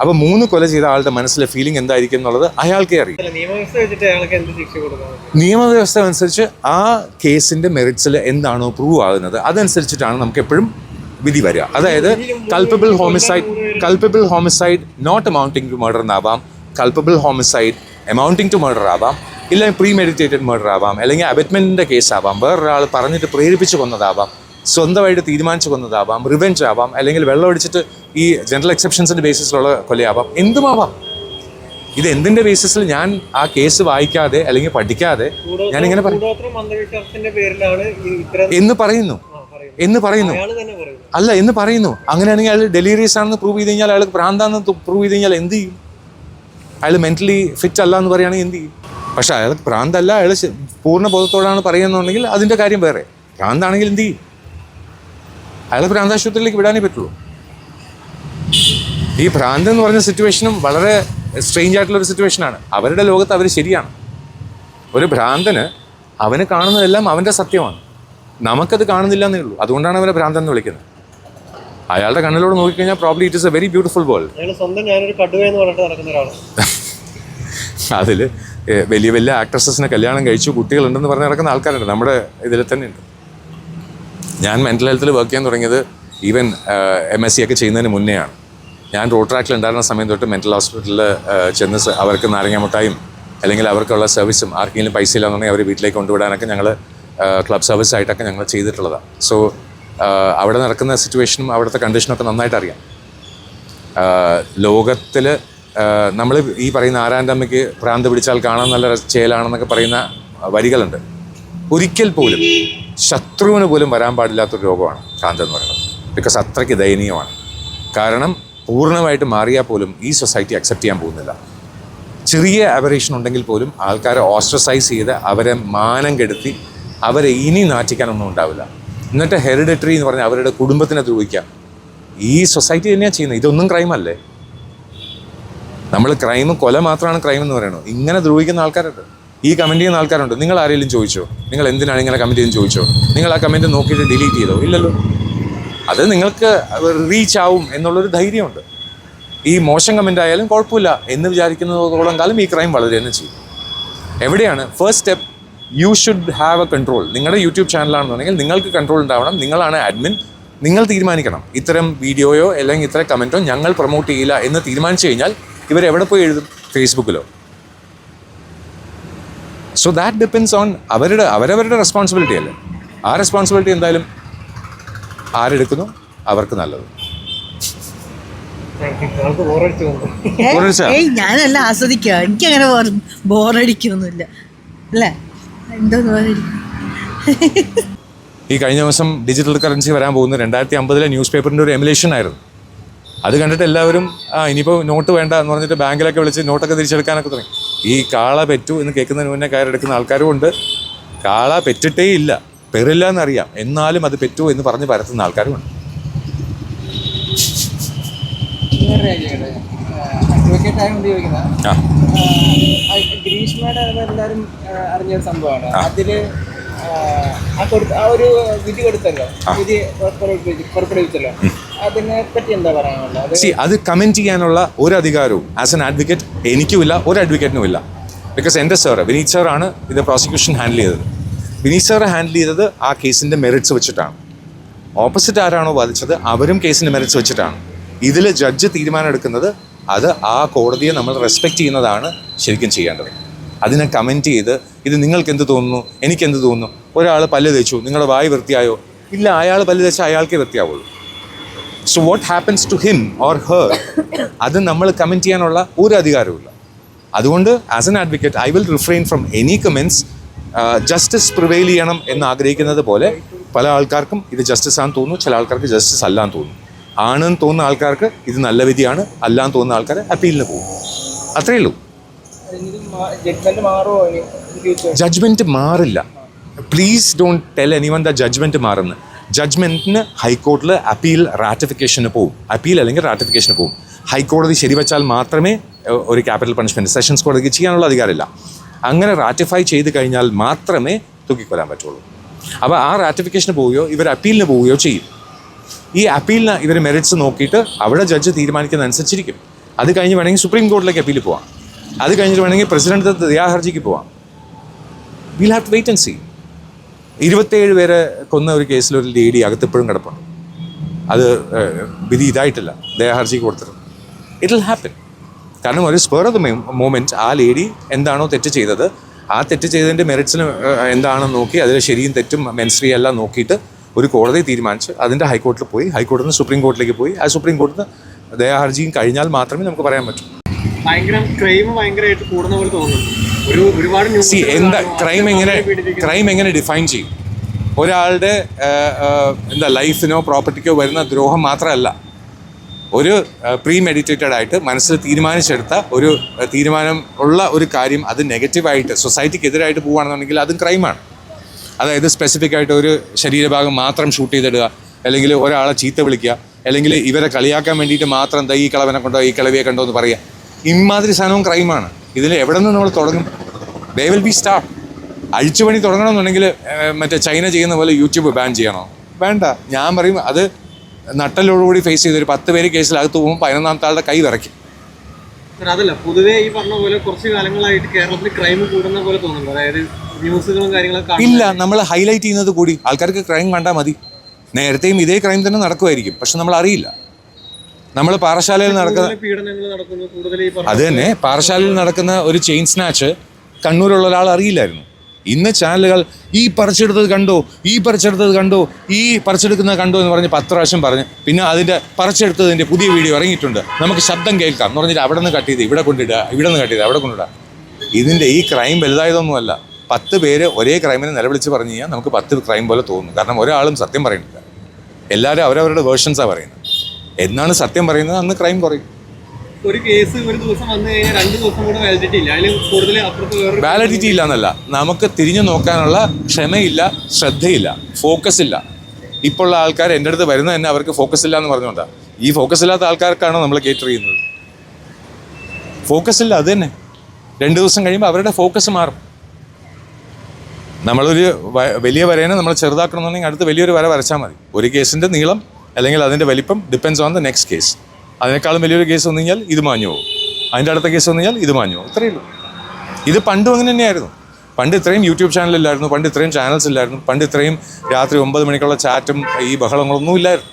അപ്പോൾ മൂന്ന് കൊല ചെയ്ത ആളുടെ മനസ്സിലെ ഫീലിംഗ് എന്തായിരിക്കും എന്നുള്ളത് അയാൾക്കേ അറിയും. നിയമവ്യവസ്ഥ അനുസരിച്ച് ആ കേസിന്റെ മെറിറ്റ്സിൽ എന്താണോ പ്രൂവ് ആകുന്നത് അതനുസരിച്ചിട്ടാണ് നമുക്ക് എപ്പോഴും വിധി വരിക. അതായത് culpable homicide culpable homicide not amounting to murder എന്നാവാം culpable homicide amounting to murder ആവാം. ഇല്ലെങ്കിൽ പ്രീ മെഡിറ്റേറ്റഡ് മർഡർ ആവാം. അല്ലെങ്കിൽ അബറ്റ്മെന്റിന്റെ കേസ് ആവാം വേറൊരാൾ പറഞ്ഞിട്ട് പ്രേരിപ്പിച്ച് കൊന്നതാവാം. സ്വന്തമായിട്ട് തീരുമാനിച്ചു കൊന്നതാവാം. റിവെഞ്ച് ആവാം. അല്ലെങ്കിൽ വെള്ളം വെള്ളമടിച്ചിട്ട് ഈ ജനറൽ എക്സെപ്ഷൻസിന്റെ ബേസിസിലുള്ള കൊലയാവാം. എന്തുമാവാം? ഇത് എന്തിന്റെ ബേസിസിൽ ഞാൻ ആ കേസ് വായിക്കാതെ അല്ലെങ്കിൽ പഠിക്കാതെ ഞാൻ ഇങ്ങനെ എന്ന് പറയുന്നു. എന്ന് പറയുന്നു. അല്ല എന്ന് പറയുന്നു. അങ്ങനെയാണെങ്കിൽ അയാൾ ഡെലിവറീസ് ആണെന്ന് പ്രൂവ് ചെയ്ത് കഴിഞ്ഞാൽ അയാൾ പ്രാന്താന്ന് പ്രൂവ് ചെയ്ത് കഴിഞ്ഞാൽ എന്ത് ചെയ്യും? അയാൾ മെന്റലി ഫിറ്റ് അല്ല എന്ന് പറയുകയാണെങ്കിൽ എന്ത് ചെയ്യും? പക്ഷെ അയാൾ പ്രാന്തല്ല അയാൾ പൂർണ ബോധത്തോടാണ് പറയുന്നുണ്ടെങ്കിൽ അതിന്റെ കാര്യം വേറെ. പ്രാന്താണെങ്കിൽ എന്ത് ചെയ്യും? അയാൾ പ്രാന്താശുപത്രിയിലേക്ക് വിടാനേ പറ്റുള്ളൂ. ഈ ഭ്രാന്ത് എന്ന് പറഞ്ഞ സിറ്റുവേഷനും വളരെ സ്ട്രേഞ്ച് ആയിട്ടുള്ള ഒരു സിറ്റുവേഷനാണ് അവരുടെ ലോകത്ത് അവർ ശരിയാണ്. ഒരു ഭ്രാന്തന് അവന് കാണുന്നതെല്ലാം അവന്റെ സത്യമാണ്. നമുക്കത് കാണുന്നില്ല എന്നേ ഉള്ളൂ. അതുകൊണ്ടാണ് അവനെ ഭ്രാന്തൻ എന്ന് വിളിക്കുന്നത്. അയാളുടെ കണ്ണിലൂടെ നോക്കിക്കഴിഞ്ഞാൽ probably it is a very beautiful world സ്വന്തം ഞാനൊരു പറഞ്ഞിട്ട് നടക്കുന്ന ഒരാളാണ്. അതിൽ വലിയ വലിയ ആക്ട്രസസിനെ കല്യാണം കഴിച്ചു കുട്ടികളുണ്ടെന്ന് പറഞ്ഞ് നടക്കുന്ന ആൾക്കാരുണ്ട്. നമ്മുടെ ഇതിൽ തന്നെ ഉണ്ട് ഞാൻ മെന്റൽ ഹെൽത്തിൽ വർക്ക് ചെയ്യാൻ തുടങ്ങിയത് ഈവൻ എം എസ് സി ഒക്കെ ചെയ്യുന്നതിന് മുന്നെയാണ്. ഞാൻ റോഡ് ട്രാക്കിൽ ഉണ്ടായിരുന്ന സമയം തൊട്ട് മെന്റൽ ഹോസ്പിറ്റലിൽ ചെന്ന് അവർക്ക് നാരങ്ങാമുട്ടായും അല്ലെങ്കിൽ അവർക്കുള്ള സർവീസും ആർക്കെങ്കിലും പൈസ ഇല്ലാന്നുണ്ടെങ്കിൽ അവർ വീട്ടിലേക്ക് കൊണ്ടുവിടാനൊക്കെ ഞങ്ങൾ ക്ലബ് സർവീസ് ആയിട്ടൊക്കെ ഞങ്ങൾ ചെയ്തിട്ടുള്ളതാണ് സോ അവിടെ നടക്കുന്ന സിറ്റുവേഷനും അവിടുത്തെ കണ്ടീഷനൊക്കെ നന്നായിട്ട് അറിയാം. ലോകത്തിൽ നമ്മൾ ഈ പറയുന്ന ആരാന്റമ്മയ്ക്ക് ഭ്രാന്ത് പിടിച്ചാൽ കാണാൻ നല്ല ചേലാണെന്നൊക്കെ പറയുന്ന വരികളുണ്ട്. ഒരിക്കൽ പോലും ശത്രുവിന് പോലും വരാൻ പാടില്ലാത്തൊരു രോഗമാണ് ഭ്രാന്ത് എന്ന് പറയുന്നത്. ബിക്കോസ് അത്രയ്ക്ക് ദയനീയമാണ്. കാരണം പൂർണമായിട്ട് മാറിയാൽ പോലും ഈ സൊസൈറ്റി അക്സെപ്റ്റ് ചെയ്യാൻ പോകുന്നില്ല. ചെറിയ അബറേഷൻ ഉണ്ടെങ്കിൽ പോലും ആൾക്കാരെ ഓസ്ട്രസൈസ് ചെയ്ത് അവരെ മാനം കെടുത്തി അവരെ ഇനി നാറ്റിക്കാനൊന്നും ഉണ്ടാവില്ല. എന്നിട്ട് ഹെറിഡിറ്ററി എന്ന് പറഞ്ഞാൽ അവരുടെ കുടുംബത്തിനെ ദ്രോഹിക്കാം ഈ സൊസൈറ്റി തന്നെയാണ് ചെയ്യുന്നത്. ഇതൊന്നും ക്രൈമല്ലേ നമ്മൾ ക്രൈം കൊല മാത്രമാണ് ക്രൈം എന്ന് പറയുന്നത്. ഇങ്ങനെ ദ്രോഹിക്കുന്ന ആൾക്കാരുണ്ട്. ഈ കമന്റ് ചെയ്യുന്ന ആൾക്കാരുണ്ട്. നിങ്ങൾ ആരെങ്കിലും ചോദിച്ചോ? നിങ്ങൾ എന്തിനാണ് ഇങ്ങനെ കമന്റ് ചെയ്യുന്നത് ചോദിച്ചോ? നിങ്ങൾ ആ കമന്റ് നോക്കിയിട്ട് ഡിലീറ്റ് ചെയ്തോ? ഇല്ലല്ലോ. അത് നിങ്ങൾക്ക് റീച്ച് ആവും എന്നുള്ളൊരു ധൈര്യമുണ്ട്. ഈ മോശം കമന്റ് ആയാലും കുഴപ്പമില്ല എന്ന് വിചാരിക്കുന്നതോളം കാലം ഈ ക്രൈം വളരെ തന്നെ ചെയ്യും. എവിടെയാണ്? First step you should have a control നിങ്ങളുടെ യൂട്യൂബ് ചാനലാണെന്നുണ്ടെങ്കിൽ നിങ്ങൾക്ക് കൺട്രോൾ ഉണ്ടാവണം. നിങ്ങളാണ് അഡ്മിൻ നിങ്ങൾ തീരുമാനിക്കണം. ഇത്തരം വീഡിയോയോ അല്ലെങ്കിൽ ഇത്തരം കമന്റോ ഞങ്ങൾ പ്രൊമോട്ട് ചെയ്യില്ല എന്ന് തീരുമാനിച്ചു കഴിഞ്ഞാൽ ഇവർ എവിടെ പോയി എഴുതും? ഫേസ്ബുക്കിലോ സോ ദാറ്റ് ഡിപ്പെൻസ് ഓൺ അവരുടെ അവരവരുടെ റെസ്പോൺസിബിലിറ്റി അല്ലേ? ആ റെസ്പോൺസിബിലിറ്റി എന്തായാലും ആരെടുക്കുന്നു? അവർക്ക് നല്ലത്? ഏയ് ഞാനല്ല ആസ്വദിക്കുക. എനിക്ക് അങ്ങനെ ബോറടിക്കൊന്നുമില്ല അല്ലേ? എന്തോ ബോറടിക്കും ഈ കഴിഞ്ഞ ദിവസം ഡിജിറ്റൽ കറൻസി വരാൻ പോകുന്ന രണ്ടായിരത്തി അമ്പതിലെ ന്യൂസ് പേപ്പറിന്റെ ഒരു എമുലേഷൻ ആയിരുന്നു. അത് കണ്ടിട്ട് എല്ലാവരും ആ ഇനിയിപ്പോൾ നോട്ട് വേണ്ട എന്ന് പറഞ്ഞിട്ട് ബാങ്കിലൊക്കെ വിളിച്ച് നോട്ടൊക്കെ തിരിച്ചെടുക്കാനൊക്കെ തുടങ്ങി. ഈ കാള പെറ്റു എന്ന് കേൾക്കുന്നതിന് മുന്നേ കയറെടുക്കുന്ന ആൾക്കാരും ഉണ്ട്. കാള പെറ്റിട്ടേ ഇല്ല പെറില്ല എന്നറിയാം എന്നാലും അത് പറ്റുമോ എന്ന് പറഞ്ഞ് പരത്തുന്ന ആൾക്കാരുമുണ്ട്. അഡ്വക്കേറ്റ് ആയതുകൊണ്ട് ചോദിക്കുന്നത്. ആ. ഗ്രീഷ്മയുടെ എല്ലാവരും അറിഞ്ഞ സംഭവമാണ്. അതിൽ ആ, ആ കൊടുത്ത ആ ഒരു വിധി കൊടുത്തല്ലോ. വിധി പുറപ്പെടുവിച്ച് പുറപ്പെടുവിച്ചല്ലോ. അതിനെ പറ്റി എന്താ പറയാനുള്ളത്? അത് സി അത് കമന്റ് ചെയ്യാനുള്ള ഒരു അധികാരവും ആസ് എൻ അഡ്വക്കേറ്റ് എനിക്കുമില്ല ഒരു അഡ്വക്കേറ്റിനും ഇല്ല ബിക്കോസ് എന്റെ സാറ് വിനീത് സാറാണ് ഇത് പ്രോസിക്യൂഷൻ ഹാൻഡിൽ ചെയ്തത്. വിനീത് സാറ് ഹാൻഡിൽ ചെയ്തത് ആ കേസിന്റെ മെറിറ്റ്സ് വെച്ചിട്ടാണ്. ഓപ്പോസിറ്റ് ആരാണോ വാദിച്ചത് അവരും കേസിന്റെ മെറിറ്റ്സ് വെച്ചിട്ടാണ്. ഇതിൽ ജഡ്ജ് തീരുമാനം എടുക്കുന്നത് അത് ആ കോടതിയെ നമ്മൾ റെസ്പെക്റ്റ് ചെയ്യുന്നതാണ് ശരിക്കും ചെയ്യേണ്ടത്. അതിനെ കമന്റ് ചെയ്ത് ഇത് നിങ്ങൾക്ക് എന്ത് തോന്നുന്നു? എനിക്ക് എന്ത് തോന്നുന്നു? ഒരാൾ പല്ല് തേച്ചു നിങ്ങളുടെ വായി വൃത്തിയായോ? ഇല്ല അയാൾ പല്ല് തേച്ചാൽ അയാൾക്കേ വൃത്തിയാവുള്ളൂ. So what happens to him or her അത് നമ്മൾ കമന്റ് ചെയ്യാനുള്ള ഒരു അധികാരമില്ല അതുകൊണ്ട് as an advocate I will refrain from any comments justice prevail ചെയ്യണം എന്ന് ആഗ്രഹിക്കുന്നത് പോലെ പല ആൾക്കാർക്കും ഇത് ജസ്റ്റിസ് ആണെന്ന് തോന്നുന്നു. ചില ആൾക്കാർക്ക് ജസ്റ്റിസ് അല്ലാന്ന് തോന്നുന്നു. ആണെന്ന് തോന്നുന്ന ആൾക്കാർക്ക് ഇത് നല്ല വിധിയാണ്. അല്ലാന്ന് തോന്നുന്ന ആൾക്കാർ അപ്പീലിന് പോകും. അത്രയേ ഉള്ളൂ. ജഡ്ജ്മെന്റ് മാറില്ല. Please don't tell anyone the judgement മാറുന്നു. ജഡ്ജ്മെന്റിന് ഹൈക്കോർട്ടിൽ അപ്പീൽ റാറ്റിഫിക്കേഷന് പോകും അപ്പീൽ അല്ലെങ്കിൽ റാറ്റിഫിക്കേഷന് പോകും ഹൈക്കോടതി ശരിവച്ചാൽ മാത്രമേ ഒരു ക്യാപിറ്റൽ പണിഷ്മെന്റ് സെഷൻസ് കോടതിക്ക് ചെയ്യാനുള്ള അധികാരമില്ല. അങ്ങനെ റാറ്റിഫൈ ചെയ്ത് കഴിഞ്ഞാൽ മാത്രമേ തൂക്കിക്കൊല്ലാൻ പറ്റുള്ളൂ. അപ്പോൾ ആ റാറ്റിഫിക്കേഷന് പോവുകയോ ഇവർ അപ്പീലിന് പോവുകയോ ചെയ്യും. ഈ അപ്പീലിന് ഇവർ മെറിറ്റ്സ് നോക്കിയിട്ട് അവിടെ ജഡ്ജ് തീരുമാനിക്കുന്ന അനുസരിച്ചിരിക്കും അത് കഴിഞ്ഞ് വേണമെങ്കിൽ സുപ്രീം കോടതിയിലേക്ക് അപ്പീൽ പോവാം. അത് കഴിഞ്ഞിട്ട് വേണമെങ്കിൽ പ്രസിഡന്റ് ദയാഹർജിക്ക് പോവാം. Will have to wait and see ഇരുപത്തേഴ് പേരെ കൊന്ന ഒരു കേസിൽ ഒരു ലേഡി അകത്തിപ്പോഴും കിടപ്പുണ്ട്. അത് വിധി ഇതായിട്ടില്ല. ദയാഹർജിക്ക് കൊടുത്തിട്ടുണ്ട്. ഇറ്റ് വിൽ ഹാപ്പൻ കാരണം ഒരു സ്പേർ ഓഫ് ദ മൂമെന്റ് ആ ലേഡി എന്താണോ തെറ്റ് ചെയ്തത്. ആ തെറ്റ് ചെയ്തതിന്റെ മെറിറ്റ്സിന് എന്താണെന്ന് നോക്കി അതിൽ ശരിയും തെറ്റും മെൻസറിയും എല്ലാം നോക്കിയിട്ട് ഒരു കോടതി തീരുമാനിച്ച് അതിന്റെ ഹൈക്കോർട്ടിൽ പോയി ഹൈക്കോടതിയിൽ നിന്ന് സുപ്രീം കോടതിയിലേക്ക് പോയി. ആ സുപ്രീം കോർട്ടിൽ നിന്ന് ദയാഹർജിയും കഴിഞ്ഞാൽ മാത്രമേ നമുക്ക് പറയാൻ പറ്റൂ. ഭയങ്കര ക്രൈം ഭയങ്കരമായിട്ട് കൂടുന്ന പോലെ തോന്നുന്നു. ഒരു ഒരുപാട് സി എന്താ ക്രൈം എങ്ങനെ ക്രൈം എങ്ങനെ ഡിഫൈൻ ചെയ്യും? ഒരാളുടെ എന്താ ലൈഫിനോ പ്രോപ്പർട്ടിക്കോ വരുന്ന ദ്രോഹം മാത്രമല്ല. ഒരു പ്രീ മെഡിറ്റേറ്റഡ് ആയിട്ട് മനസ്സിൽ തീരുമാനിച്ചെടുത്ത ഒരു തീരുമാനം ഉള്ള ഒരു കാര്യം അത് നെഗറ്റീവായിട്ട് സൊസൈറ്റിക്ക് എതിരായിട്ട് പോവുകയാണെന്നുണ്ടെങ്കിൽ അതും ക്രൈമാണ് അതായത് സ്പെസിഫിക് ആയിട്ട് ഒരു ശരീരഭാഗം മാത്രം ഷൂട്ട് ചെയ്തിടുക അല്ലെങ്കിൽ ഒരാളെ ചീത്ത വിളിക്കുക അല്ലെങ്കിൽ ഇവരെ കളിയാക്കാൻ വേണ്ടിയിട്ട് മാത്രം ദൈ ഈ കളവനെ കൊണ്ടോ ഈ കളവിയെ കണ്ടോ എന്ന് പറയുക. ഇമാതിരി സാധനവും ക്രൈമാണ് ഇതിൽ എവിടെ നിന്ന് നമ്മൾ തുടങ്ങും? ദേ വിൽ ബി സ്റ്റാർട്ട് അഴിച്ചുപണി തുടങ്ങണമെന്നുണ്ടെങ്കിൽ മറ്റേ ചൈന ചെയ്യുന്ന പോലെ യൂട്യൂബ് ബാൻ ചെയ്യണോ? വേണ്ട. ഞാൻ പറയും അത് നട്ടലോടുകൂടി ഫേസ് ചെയ്തൊരു പത്ത് പേര് കേസിലകത്ത് പോകുമ്പോൾ പതിനൊന്നാമത്തെ ആളുടെ കൈ വിറയ്ക്കും. അതല്ല പൊതുവേ ഈ പറഞ്ഞ പോലെ കുറച്ച് കാലങ്ങളായിട്ട് കേരളത്തിൽ ക്രൈം കൂടുന്ന പോലെ തോന്നുന്നു അതായത് ന്യൂസുകളും കാര്യങ്ങളൊക്കെ ഇല്ല നമ്മൾ ഹൈലൈറ്റ് ചെയ്യുന്നത് കൂടി. ആൾക്കാർക്ക് ക്രൈം കണ്ടാൽ മതി. നേരത്തെയും ഇതേ ക്രൈം തന്നെ നടക്കുമായിരിക്കും. പക്ഷെ നമ്മൾ അറിയില്ല. നമ്മൾ പാറശാലയിൽ നടക്കുന്ന അത് തന്നെ. പാറശാലയിൽ നടക്കുന്ന ഒരു ചെയിൻ സ്നാച്ച് കണ്ണൂരുള്ള ഒരാൾ അറിയില്ലായിരുന്നു. ഇന്ന് ചാനലുകൾ ഈ പറിച്ചെടുത്തത് കണ്ടോ? ഈ പറിച്ചെടുത്തത് കണ്ടോ? ഈ പറിച്ചെടുക്കുന്നത് കണ്ടോ എന്ന് പറഞ്ഞ് പത്ത് പ്രാവശ്യം പറഞ്ഞ് പിന്നെ അതിന്റെ പറിച്ചെടുത്തതിന്റെ പുതിയ വീഡിയോ ഇറങ്ങിയിട്ടുണ്ട്. നമുക്ക് ശബ്ദം കേൾക്കാം. എന്ന് പറഞ്ഞിട്ട് അവിടെ നിന്ന് കട്ട് ചെയ്ത് ഇവിടെ കൊണ്ടിടുക ഇവിടെ നിന്ന് കട്ട് ചെയ്ത് അവിടെ കൊണ്ടിടുക ഇതിന്റെ ഈ ക്രൈം വലുതായതൊന്നുമല്ല. പത്ത് പേര് ഒരേ ക്രൈമിനെ നിലവിളിച്ച് പറഞ്ഞു കഴിഞ്ഞാൽ നമുക്ക് പത്ത് ക്രൈം പോലെ തോന്നും. കാരണം ഒരാളും സത്യം പറയുന്നില്ല. എല്ലാവരും അവരവരുടെ വേർഷൻസാണ് പറയുന്നത്. എന്നാണ് സത്യം പറയുന്നത്? അന്ന് ക്രൈം കുറയും. ഒരു കേസ് ഒരു ദിവസം വന്നു കഴിഞ്ഞാൽ രണ്ട് ദിവസം കൂടെ വാലിഡിറ്റി ഇല്ല. അതിൽ കൂടുതൽ അപ്പുറത്ത് വാലിഡിറ്റി ഇല്ല. എന്നല്ല നമുക്ക് തിരിഞ്ഞു നോക്കാനുള്ള ക്ഷമയില്ല ശ്രദ്ധയില്ല ഫോക്കസ് ഇല്ല. ഇപ്പോൾ ഉള്ള ആൾക്കാർ എന്റെ അടുത്ത് വരുന്നത് തന്നെ അവർക്ക് ഫോക്കസ് ഇല്ല എന്ന് പറഞ്ഞുകൊണ്ടാണ് ഈ ഫോക്കസ് ഇല്ലാത്ത ആൾക്കാർക്കാണ് നമ്മൾ കേറ്റർ ചെയ്യുന്നത്? ഫോക്കസ് ഇല്ല അത് തന്നെ. രണ്ട് ദിവസം കഴിയുമ്പോൾ അവരുടെ ഫോക്കസ് മാറും. നമ്മളൊരു വലിയ വരേനെ നമ്മൾ ചെറുതാക്കണമെന്നുണ്ടെങ്കിൽ അടുത്ത് വലിയൊരു വര വരച്ചാൽ മതി. ഒരു കേസിന്റെ നീളം അല്ലെങ്കിൽ അതിന്റെ വലിപ്പം depends on the next case അതിനേക്കാളും വലിയൊരു കേസ് വന്നു കഴിഞ്ഞാൽ ഇത് മാഞ്ഞു പോകും. അതിന്റെ അടുത്ത കേസ് വന്നു കഴിഞ്ഞാൽ ഇത് മാഞ്ഞു പോകും. ഇത്രയേ ഉള്ളൂ. ഇത് പണ്ടും അങ്ങനെ തന്നെയായിരുന്നു. പണ്ട് ഇത്രയും യൂട്യൂബ് ചാനലില്ലായിരുന്നു പണ്ട് ഇത്രയും ചാനൽസ് ഇല്ലായിരുന്നു പണ്ട് ഇത്രയും രാത്രി ഒമ്പത് മണിക്കുള്ള ചാറ്റും ഈ ബഹളങ്ങളൊന്നും ഇല്ലായിരുന്നു.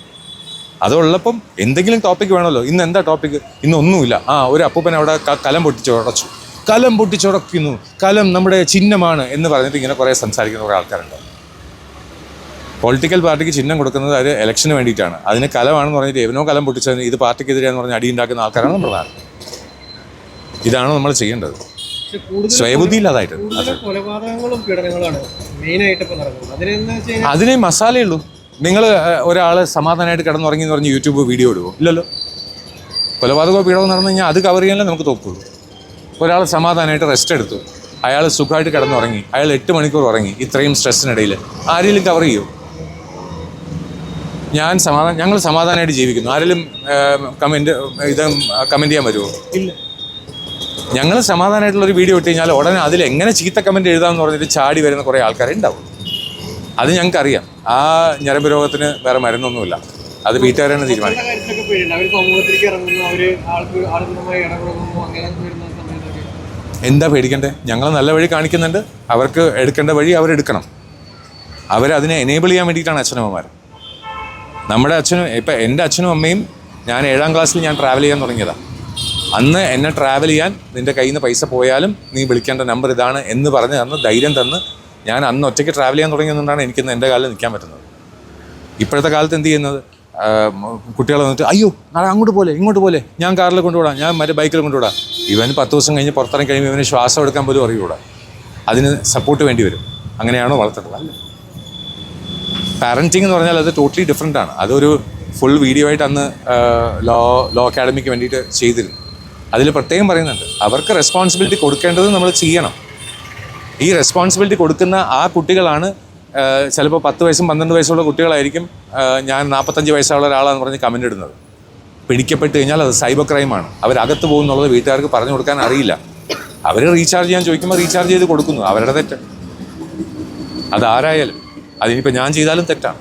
അതുള്ളപ്പം എന്തെങ്കിലും ടോപ്പിക് വേണമല്ലോ. ഇന്ന് എന്താ ടോപ്പിക് ഇന്ന് ഒന്നുമില്ല. ആ ഒരു അപ്പൂപ്പൻ അവിടെ കലം കലം പൊട്ടിച്ചുടച്ചു കലം പൊട്ടിച്ചുടക്കുന്നു കലം നമ്മുടെ ചിഹ്നമാണ് എന്ന് പറഞ്ഞിട്ട് ഇങ്ങനെ കുറേ സംസാരിക്കുന്ന കുറേ ആൾക്കാരുണ്ട്. പൊളിറ്റിക്കൽ പാർട്ടിക്ക് ചിഹ്നം കൊടുക്കുന്നത് അത് ഇലക്ഷന് വേണ്ടിയിട്ടാണ്. അതിന് കലമാണെന്ന് പറഞ്ഞിട്ട് എവനോ കലം പൊട്ടിച്ചതിന് ഇത് പാർട്ടിക്കെതിരെയെന്ന് പറഞ്ഞ് അടിയുണ്ടാക്കുന്ന ആൾക്കാരാണ് പ്രധാനം. നാട് ഇതാണ് നമ്മൾ ചെയ്യേണ്ടത്. സ്വയബുദ്ധി ഇല്ലാതായിട്ട് അതിന് മസാലയുള്ളൂ നിങ്ങൾ ഒരാൾ സമാധാനമായിട്ട് കിടന്നുറങ്ങി എന്ന് പറഞ്ഞ് യൂട്യൂബ് വീഡിയോ ഇടുവോ? ഇല്ലല്ലോ. കൊലപാതകമോ പീഡനമോ നടന്നു കഴിഞ്ഞാൽ അത് കവർ ചെയ്യാനല്ലേ നമുക്ക് തോക്കുള്ളൂ. ഒരാൾ സമാധാനമായിട്ട് റെസ്റ്റ് എടുത്തു. അയാൾ സുഖമായിട്ട് കിടന്നുറങ്ങി. അയാൾ എട്ട് മണിക്കൂർ ഉറങ്ങി ഇത്രയും സ്ട്രെസ്സിനിടയിൽ ആരെങ്കിലും കവർ ചെയ്യൂ? ഞാൻ സമാധാനം ഞങ്ങൾ സമാധാനമായിട്ട് ജീവിക്കുന്നു. ആരെങ്കിലും കമന്റ് ഇത് കമന്റ് ചെയ്യാൻ വരുമോ? ഇല്ല. ഞങ്ങൾ സമാധാനമായിട്ടുള്ളൊരു വീഡിയോ ഇട്ട് കഴിഞ്ഞാൽ ഉടനെ അതിൽ എങ്ങനെ ചീത്ത കമന്റ് എഴുതാമെന്ന് പറഞ്ഞിട്ട് ചാടി വരുന്ന കുറേ ആൾക്കാരെ ഉണ്ടാവും അത് ഞങ്ങൾക്കറിയാം. ആ ഞരമ്പ് രോഗത്തിന് വേറെ മരുന്നൊന്നുമില്ല. അത് വീട്ടുകാരാണ് തീരുമാനിക്കുന്നത് എന്താ പേടിക്കണ്ടേ? ഞങ്ങൾ നല്ല വഴി കാണിക്കുന്നുണ്ട്. അവർക്ക് എടുക്കേണ്ട വഴി അവരെടുക്കണം. അവരതിനെ എനേബിൾ ചെയ്യാൻ വേണ്ടിയിട്ടാണ് അച്ഛനമ്മമാർ. നമ്മുടെ അച്ഛനും ഇപ്പം എന്റെ അച്ഛനും അമ്മയും ഞാൻ ഏഴാം ക്ലാസ്സിൽ ഞാൻ ട്രാവൽ ചെയ്യാൻ തുടങ്ങിയതാണ് അന്ന് എന്നെ ട്രാവൽ ചെയ്യാൻ നിന്റെ കയ്യിൽ നിന്ന് പൈസ പോയാലും നീ വിളിക്കേണ്ട നമ്പർ ഇതാണ് എന്ന് പറഞ്ഞ് തന്ന് ധൈര്യം തന്ന് ഞാൻ അന്ന് ഒറ്റയ്ക്ക് ട്രാവൽ ചെയ്യാൻ തുടങ്ങിയതുകൊണ്ടാണ് എനിക്കിന്ന് എന്റെ കാലിൽ നിൽക്കാൻ പറ്റുന്നത്. ഇപ്പോഴത്തെ കാലത്ത് എന്ത് ചെയ്യുന്നത്? കുട്ടികളെ വന്നിട്ട് അയ്യോ നാളെ അങ്ങോട്ട് പോലെ ഇങ്ങോട്ട് പോലെ ഞാൻ കാറിൽ കൊണ്ടുവിടാം ഞാൻ മറ്റേ ബൈക്കിൽ കൊണ്ടുവിടാം. ഇവൻ പത്ത് ദിവസം കഴിഞ്ഞ് പുറത്തിറങ്ങി കഴിയുമ്പോൾ ഇവന് ശ്വാസം എടുക്കാൻ പോലും അറിയൂടാ. അതിന് സപ്പോർട്ട് വേണ്ടി വരും. അങ്ങനെയാണോ വളർത്തേണ്ടത് അല്ല പാരന്റിങ് എന്ന് പറഞ്ഞാൽ അത് ടോട്ടലി ഡിഫറെന്റ് ആണ്. അതൊരു ഫുൾ വീഡിയോ ആയിട്ട് അന്ന് ലോ ലോ അക്കാഡമിക്ക് വേണ്ടിയിട്ട് ചെയ്തിരുന്നു. അതിൽ പ്രത്യേകം പറയുന്നുണ്ട്. അവർക്ക് റെസ്പോൺസിബിലിറ്റി കൊടുക്കേണ്ടത് നമ്മൾ ചെയ്യണം. ഈ റെസ്പോൺസിബിലിറ്റി കൊടുക്കുന്ന ആ കുട്ടികളാണ് ചിലപ്പോൾ പത്ത് വയസ്സും പന്ത്രണ്ട് വയസ്സുള്ള കുട്ടികളായിരിക്കും ഞാൻ നാൽപ്പത്തഞ്ച് വയസ്സുള്ള ഒരാളാന്ന് പറഞ്ഞ് കമന്റ് ഇടുന്നത്. പിടിക്കപ്പെട്ട് കഴിഞ്ഞാൽ അത് സൈബർ ക്രൈമാണ് അവരകത്ത് പോകുന്നുള്ളത് വീട്ടുകാർക്ക് പറഞ്ഞു കൊടുക്കാൻ അറിയില്ല. അവർ റീചാർജ് ചെയ്യാൻ ചോദിക്കുമ്പോൾ റീചാർജ് ചെയ്ത് കൊടുക്കുന്നു. അവരുടെ തെറ്റ്. അതാരായാലും. അതിനിപ്പോൾ ഞാൻ ചെയ്താലും തെറ്റാണ്.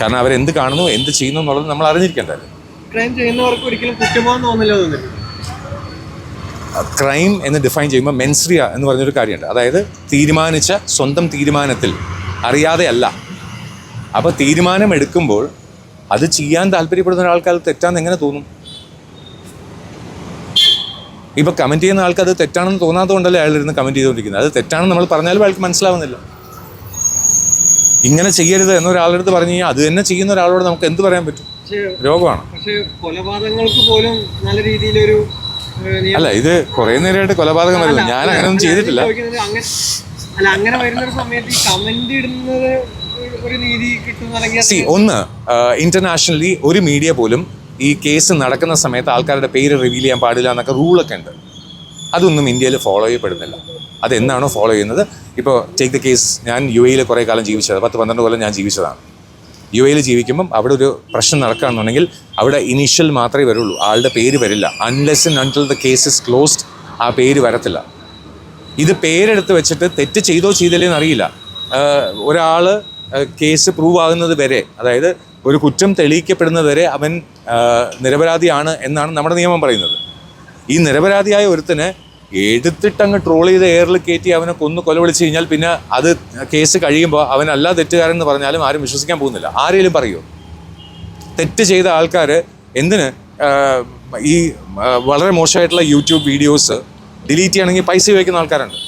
കാരണം അവരെന്ത് കാണുന്നു എന്ത് ചെയ്യുന്നു എന്നുള്ളത് നമ്മൾ അറിഞ്ഞിരിക്കേണ്ടത്. ക്രൈം ചെയ്യുന്നവർക്ക് ഒരിക്കലും കുറ്റബോധം തോന്നില്ല ക്രൈം എന്ന് ഡിഫൈൻ ചെയ്യുമ്പോൾ മെൻസ്രിയ എന്ന് പറഞ്ഞൊരു കാര്യമുണ്ട്. അതായത് തീരുമാനിച്ച സ്വന്തം തീരുമാനത്തിൽ അറിയാതെ അല്ല. അപ്പോൾ തീരുമാനം എടുക്കുമ്പോൾ അത് ചെയ്യാൻ താല്പര്യപ്പെടുന്ന ഒരാൾക്ക് അത് തെറ്റാന്ന് എങ്ങനെ തോന്നും? ഇപ്പോൾ കമന്റ് ചെയ്യുന്ന ആൾക്ക് അത് തെറ്റാണെന്ന് തോന്നാത്തതുകൊണ്ടല്ലേ അയാൾ ഇരുന്ന് കമന്റ് ചെയ്തുകൊണ്ടിരിക്കുന്നത്. അത് തെറ്റാണെന്ന് നമ്മൾ പറഞ്ഞാലും അയാൾക്ക് മനസ്സിലാവുന്നില്ല. ഇങ്ങനെ ചെയ്യരുത് എന്നൊരാളുടെ അടുത്ത് പറഞ്ഞു കഴിഞ്ഞാൽ അത് തന്നെ ചെയ്യുന്ന ഒരാളോട് നമുക്ക് എന്ത് പറയാൻ പറ്റും? രോഗമാണ്. പക്ഷേ കൊലപാതകങ്ങൾക്ക് പോലും നല്ല രീതിയിലൊരു അല്ല ഇത് കുറേ നേരമായിട്ട് കൊലപാതകം വരുന്നു. ഞാൻ അങ്ങനെയൊന്നും ഒന്നും ചെയ്തിട്ടില്ല. അല്ല അങ്ങനെ വരുന്ന സമയത്ത് ഈ കമന്റ് ഇടുന്നത് ഒരു- നീതി കിട്ടുന്ന ഒന്ന് ഇന്റർനാഷണലി ഒരു മീഡിയ പോലും ഈ കേസ് നടക്കുന്ന സമയത്ത് ആൾക്കാരുടെ പേര് റിവീൽ ചെയ്യാൻ പാടില്ല എന്നൊക്കെ റൂളൊക്കെ ഉണ്ട്. അതൊന്നും ഇന്ത്യയിൽ ഫോളോ ചെയ്യപ്പെടുന്നില്ല. അതെന്നാണോ ഫോളോ ചെയ്യുന്നത്? ഇപ്പോൾ ടേക്ക് ദ കേസ് ഞാൻ യു എയിൽ കുറേ കാലം ജീവിച്ചത്. പത്ത് പന്ത്രണ്ട് കൊല്ലം ഞാൻ ജീവിച്ചതാണ്. യു എയിൽ ജീവിക്കുമ്പം അവിടെ ഒരു പ്രശ്നം നടക്കുകയാണെന്നുണ്ടെങ്കിൽ അവിടെ ഇനീഷ്യൽ മാത്രമേ വരുള്ളൂ. ആളുടെ പേര് വരില്ല. Unless and until the case is closed ആ പേര് വരത്തില്ല. ഇത് പേരെടുത്ത് വെച്ചിട്ട് തെറ്റ് ചെയ്തോ ചെയ്തില്ലേ അറിയില്ല ഒരാൾ കേസ് പ്രൂവ് ആകുന്നത് വരെ അതായത് ഒരു കുറ്റം തെളിയിക്കപ്പെടുന്നതുവരെ അവൻ നിരപരാധിയാണ് എന്നാണ് നമ്മുടെ നിയമം പറയുന്നത്. ഈ നിരപരാധിയായ ഒരുത്തന് എടുത്തിട്ടങ്ങ് ട്രോൾ ചെയ്ത് എയറിൽ കയറ്റി അവനെ കൊന്ന് കൊല കഴിഞ്ഞാൽ പിന്നെ അത് കേസ് കഴിയുമ്പോൾ അവനല്ല തെറ്റുകാരൻ എന്ന് പറഞ്ഞാലും ആരും വിശ്വസിക്കാൻ പോകുന്നില്ല. ആരെങ്കിലും പറയുമോ തെറ്റ് ചെയ്ത ആൾക്കാർ എന്തിന് ഈ വളരെ മോശമായിട്ടുള്ള യൂട്യൂബ് വീഡിയോസ് ഡിലീറ്റ് ചെയ്യണമെങ്കിൽ പൈസ ഉപയോഗിക്കുന്ന ആൾക്കാരുണ്ട്.